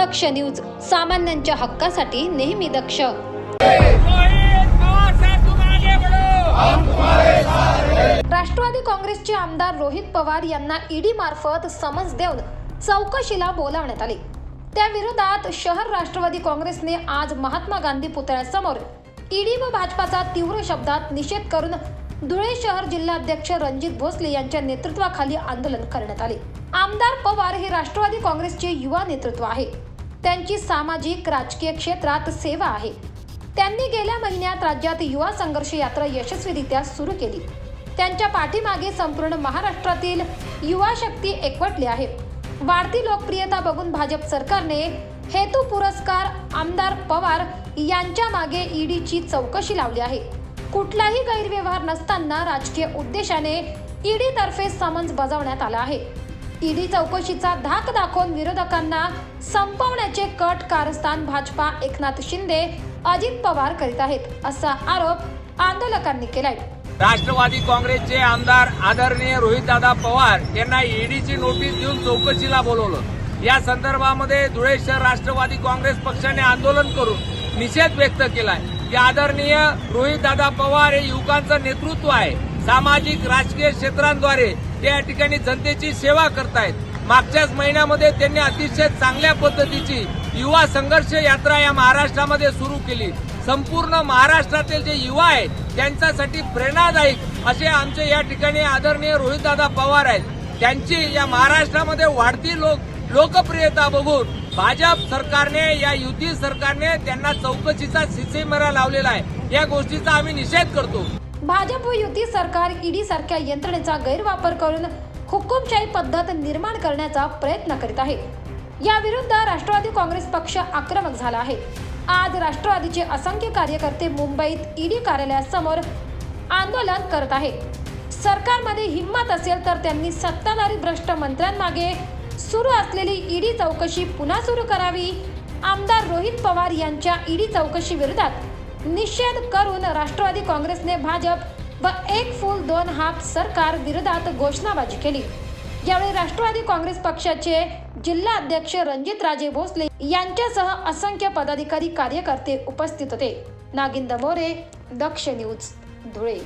दक्ष news सामान्यांच्या हक्कासाठी नेहमी दक्ष. राष्ट्रवादी काँग्रेसचे आमदार रोहित पवार यांना ईडी मार्फत समज देऊन चौकशीला बोलावण्यात आले. त्याविरोधात शहर राष्ट्रवादी काँग्रेसने आज महात्मा गांधी पुतळ्यासमोर ईडी व भाजपाचा तीव्र शब्दात निषेध करून धुळे शहर जिल्हाध्यक्ष रणजित भोसले यांच्या नेतृत्वाखाली आंदोलन करण्यात आले. आमदार पवार हे राष्ट्रवादी काँग्रेसचे युवा नेतृत्व आहे. त्यांची सामाजिक राजकीय क्षेत्रात सेवा आहे. त्यांनी गेल्या महिन्यात राज्यात युवा संघर्ष यात्रा यशस्वीरित्या सुरू केली. त्यांच्या पाठीमागे संपूर्ण महाराष्ट्रातील युवा शक्ती एकवटली आहे. वाढती लोकप्रियता बघून भाजप सरकारने हेतू पुरस्कार आमदार पवार यांच्या मागे ईडीची चौकशी लावली आहे. कुठलाही गैरव्यवहार नसताना राजकीय उद्देशाने ईडी तर्फे समन्स बजावण्यात आला आहे. ईडी चौकशीचा धाक दाखवून विरोधकांना संपवण्याचे कट कारस्थान भाजपा एकनाथ शिंदे अजित पवार करीत आहेत असा आरोप आंदोलकांनी केलाय. राष्ट्रवादी काँग्रेसचे आमदार आदरणीय रोहितदादा पवार यांना ईडीची नोटीस देऊन चौकशीला बोलवलं. या संदर्भामध्ये धुळे शहर राष्ट्रवादी काँग्रेस पक्षाने आंदोलन करून निषेध व्यक्त केलाय. की आदरणीय रोहितदादा पवार हे युवकांचं नेतृत्व आहे. सामाजिक राजकीय क्षेत्रांद्वारे ते या ठिकाणी जनतेची सेवा करतायत. मागच्याच महिन्यामध्ये त्यांनी अतिशय चांगल्या पद्धतीची युवा संघर्ष यात्रा या महाराष्ट्रामध्ये सुरू केली. संपूर्ण महाराष्ट्रातील जे युवा आहेत त्यांच्यासाठी प्रेरणादायक असे आमचे या ठिकाणी आदरणीय रोहितदादा पवार आहेत. त्यांची या महाराष्ट्रामध्ये वाढती लोक लोकप्रियता बघून भाजप सरकारने या युती सरकारने त्यांना चौकशीचा सिसेमरा लावलेला आहे. या गोष्टीचा आम्ही निषेध करतो. भाजप व युती सरकार ईडी सारख्या यंत्रणेचा गैरवापर करून हुकुमशाही पद्धत निर्माण करण्याचा प्रयत्न करीत आहे. याविरुद्ध राष्ट्रवादी काँग्रेस पक्ष आक्रमक झाला आहे. आज राष्ट्रवादीचे असंख्य कार्यकर्ते मुंबईत ईडी कार्यालयासमोर आंदोलन करत आहे. सरकारमध्ये हिंमत असेल तर त्यांनी सत्ताधारी भ्रष्ट मंत्र्यांमागे सुरू असलेली ईडी चौकशी पुन्हा सुरू करावी. आमदार रोहित पवार यांच्या ईडी चौकशी विरोधात निषेध करून राष्ट्रवादी काँग्रेसने भाजप व एक फूल दोन हाफ सरकार विरोधात घोषणाबाजी केली. यावेळी राष्ट्रवादी काँग्रेस पक्षाचे जिल्हा अध्यक्ष रणजित राजे भोसले यांच्यासह असंख्य पदाधिकारी कार्यकर्ते उपस्थित होते. नागिंद मोरे दक्ष न्यूज धुळे.